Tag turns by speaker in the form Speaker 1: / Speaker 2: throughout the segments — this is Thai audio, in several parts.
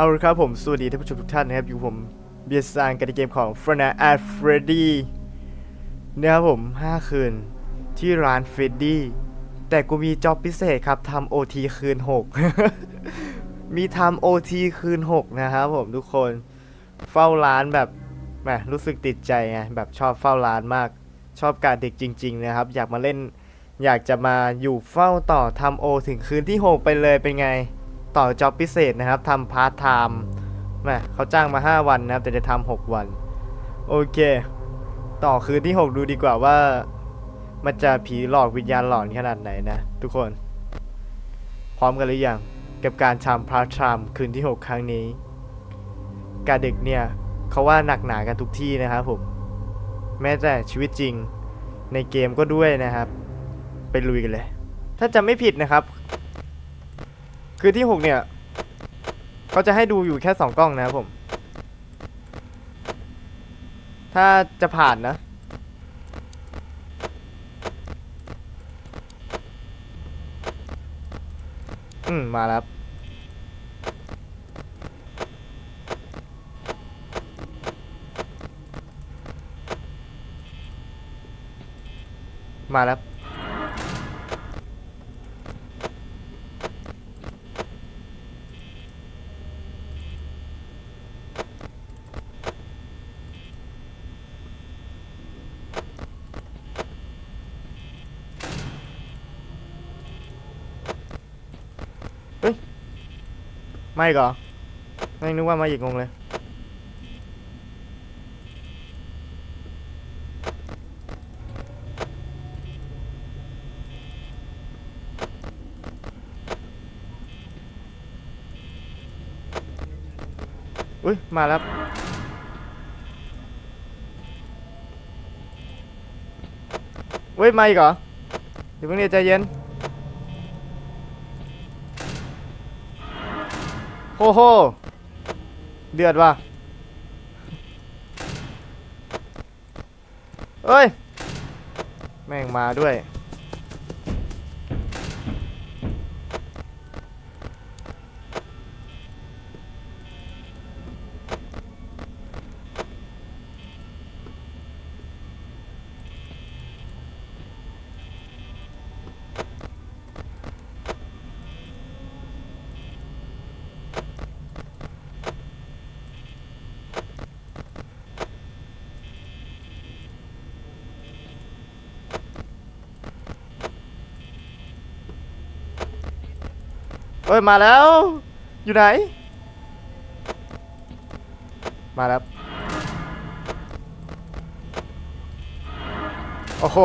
Speaker 1: เอาละครับผม สวัสดีท่านผู้ชมทุกท่านนะครับ อยู่ผมเบียร์ซานกันในเกมของ f r a n a at Freddy นะครับผม 5 คืนที่ร้าน Freddy แต่กูมีจ็อบพิเศษครับทำ OT คืน 6 มีทำ OT คืน 6 นะครับผมทุกคนเฝ้าร้านแบบแหมรู้สึกติดใจไงแบบชอบเฝ้าร้านมาก ชอบการเด็กจริง ๆ นะครับ อยากมาเล่นอยากจะมาอยู่เฝ้าต่อทำโอถึงคืนที่ 6 ไปเลยเป็นไง ต่อจ็อบพิเศษนะครับทำพาร์ทไทม์แหม่เขาจ้างมา 5 วันนะครับ แต่จะทำ6วัน โอเค ต่อคืนที่ 6 ดูดีกว่าว่า มันจะผีหลอกวิญญาณหลอนขนาดไหนนะ ทุกคน พร้อมกันหรือยังกับการทำพร์ทไทม์คืนที่ 6 ครั้งนี้ การดึกเนี่ยเขาว่าหนักหนากันทุกที่นะครับผม แม้แต่ชีวิตจริงในเกมก็ด้วยนะครับ ไปลุยกันเลย ถ้าจำไม่ผิดนะครับ คือที่ 6 เนี่ยเขาจะให้ดูอยู่แค่ 2 กล้องนะครับผม ถ้าจะผ่านนะ อืม มาแล้ว มาแล้ว ไม่เหรอไม่นึกว่ามาอีกงงเลย อุ้ย มาแล้วเว้ย มาอีกเหรอเดี๋ยวเพิ่งเดี๋ยวใจเย็น โอ้โห เดือดว่ะเอ้ย แม่งมาด้วย เอ้ยมาแล้ว อยู่ไหน มาแล้ว โอ้โห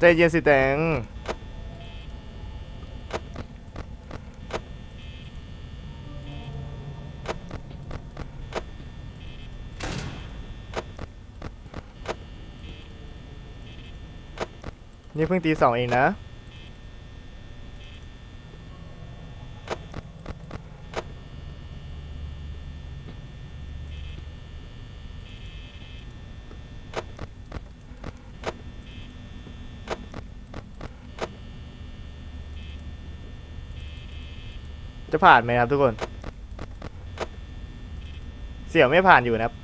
Speaker 1: ใจเย็นสิแตงนี่เพิ่งตีสองเองนะ จะผ่านไหมครับทุกคน เสี่ยวไม่ผ่านอยู่นะครับ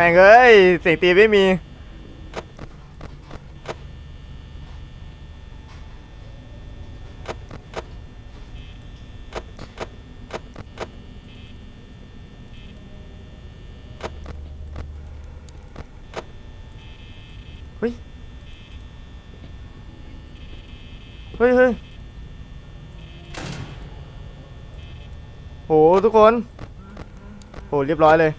Speaker 1: ม่งเอ้ยเสียงตีไม่มี เฮ้ย เฮ้ยเฮ้ยโหทุกคน โหเรียบร้อยเลย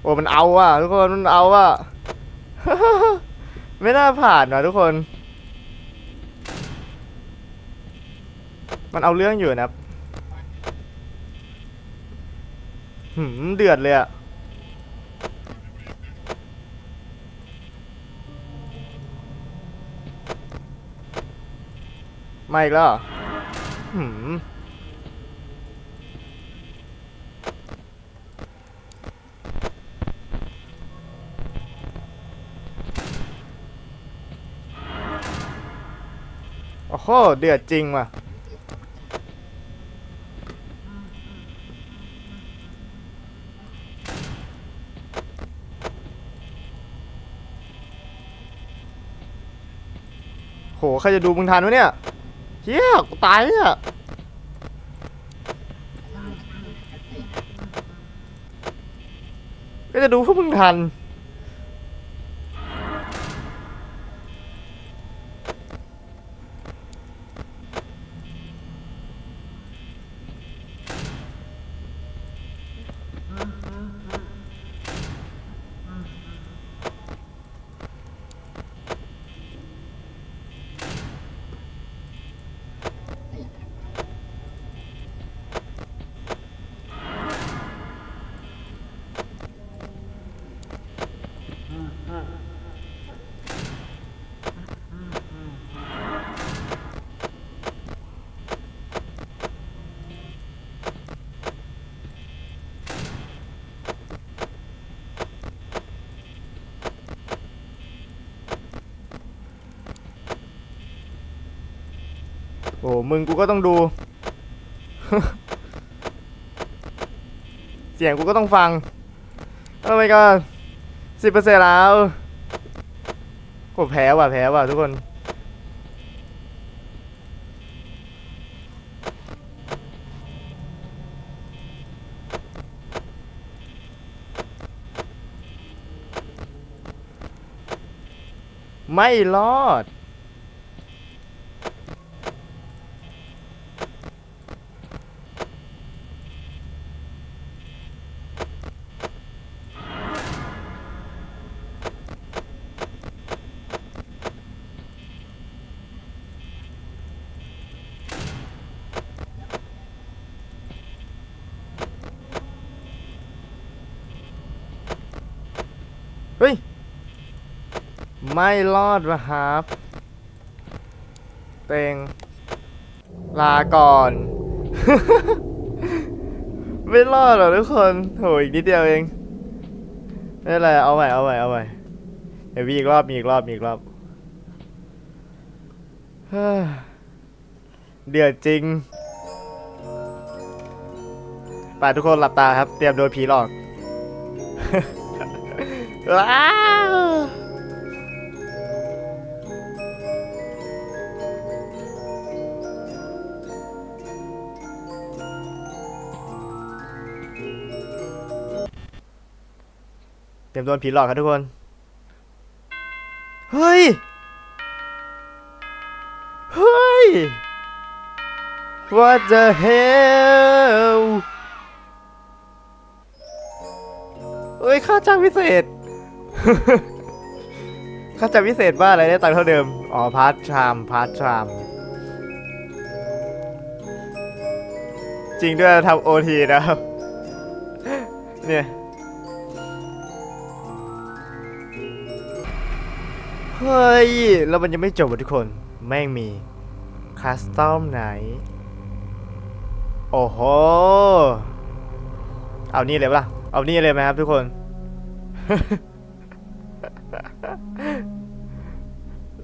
Speaker 1: โอ้มันเอาอะทุกคนมันเอาอะ ไม่น่าผ่านว่ะทุกคน มันเอาเรื่องอยู่นะครับหืมเดือดเลยอะมาอีกแล้วเหรอหืม หเดือดจริงว่ะ โหใครจะดูมึงทันวะเนี่ยเฮียกูตายเนี่ยก็จะดูพวกมึงทัน โอ้มึงกูก็ต้องดู เสียงกูก็ต้องฟังโอ้ my god สิบเปอร์เซ็นต์แล้วโอ้แพ้ว่ะแพ้ว่ะทุกคนไม่รอด ไม่รอดวะครับ เตงลาก่อน ไม่รอดหรอกทุกคนโหอีกนิดเดียวเองไม่เป็นไรเอาใหม่เอาใหม่เอาใหม่เดี๋ยวมีอีกรอบมีอีกรอบมีอีกรอบเฮ้ยเดือดจริงไปทุกคนหลับตาครับ เตรียมโดนผีหลอก ว้าว เตรียมโดนผีหลอกครับทุกคน เฮ้ย เฮ้ย What the hell เอ้ย ค่าจ้างพิเศษ ค่าจ้างพิเศษว่าอะไรได้ตังค์เท่าเดิม อ๋อ พาร์ทไทม์พาร์ทไทม์จริงด้วยทำโอทีนะครับ เนี่ย ฮ้ย แล้วมันยังไม่จบทุกคน แม่งมีคัสตอมไหน โอ้โห เอานี่เลยปะเอานี่เลยไหมครับทุกคน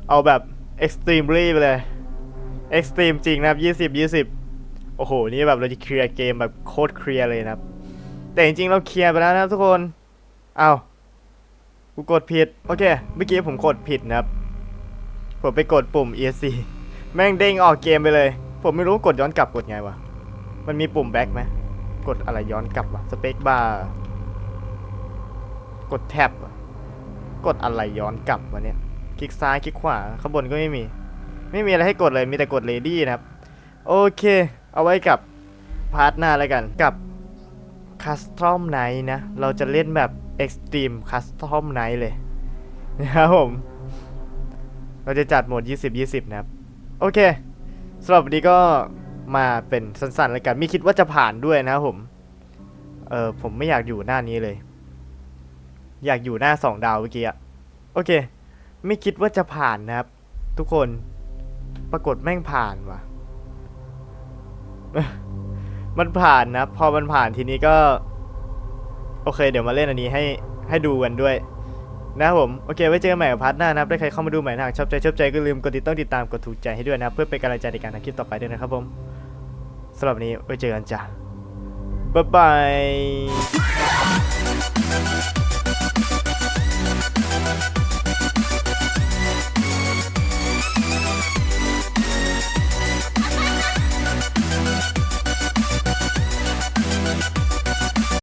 Speaker 1: เอาแบบ extremely ไปเลย extreme จริงนะครับยี่สิบยี่สิบโอ้โห นี่แบบเราจะเคลียร์เกมแบบโคตรเคลียร์เลยนะครับ แต่จริงๆ เราเคลียร์ไปแล้วนะครับทุกคน เอา กูกดผิด โอเค เมื่อกี้ผมกดผิดนะครับ ผมไปกดปุ่ม ESC แม่งเด้งออกเกมไปเลย ผมไม่รู้กดย้อนกลับกดไงวะ มันมีปุ่มแบ็คไหม กดอะไรย้อนกลับวะ สเปคบาร์ กดแท็บ กดอะไรย้อนกลับวะเนี่ย คลิกซ้ายคลิกขวา ข้างบนก็ไม่มี ไม่มีอะไรให้กดเลย มีแต่กด ready นะครับ โอเค เอาไว้กับพาร์ทหน้าแล้วกัน กับ Custom Night นะ เราจะเล่นแบบ Extreme Custom Night เลยนะครับผม เราจะจัดโหมด 20-20 นะครับ โอเคสำหรับวันนี้ก็มาเป็นสั้นๆแล้วกันไม่คิดว่าจะผ่านด้วยนะครับผม เออผมไม่อยากอยู่หน้านี้เลย อยากอยู่หน้าสองดาวเมื่อกี้อะโอเค ไม่คิดว่าจะผ่านนะครับ ทุกคนปรากฏแม่งผ่านว่ะ มันผ่านนะ พอมันผ่านทีนี้ก็ โอเค เดี๋ยวมาเล่นอันนี้ให้ให้ดูกันด้วย นะครับผม โอเค ไว้เจอกันใหม่กับพาร์ทหน้านะครับถ้าใครเข้ามาดูใหม่นะหากชอบใจชอบใจก็ลืมกดติดต้องติดตามกดถูกใจให้ด้วยนะครับเพื่อเป็นกำลังใจในการทำคลิปต่อไปด้วยนะครับผมสำหรับวันนี้ไว้เจอกันจ้ะบ๊ายบาย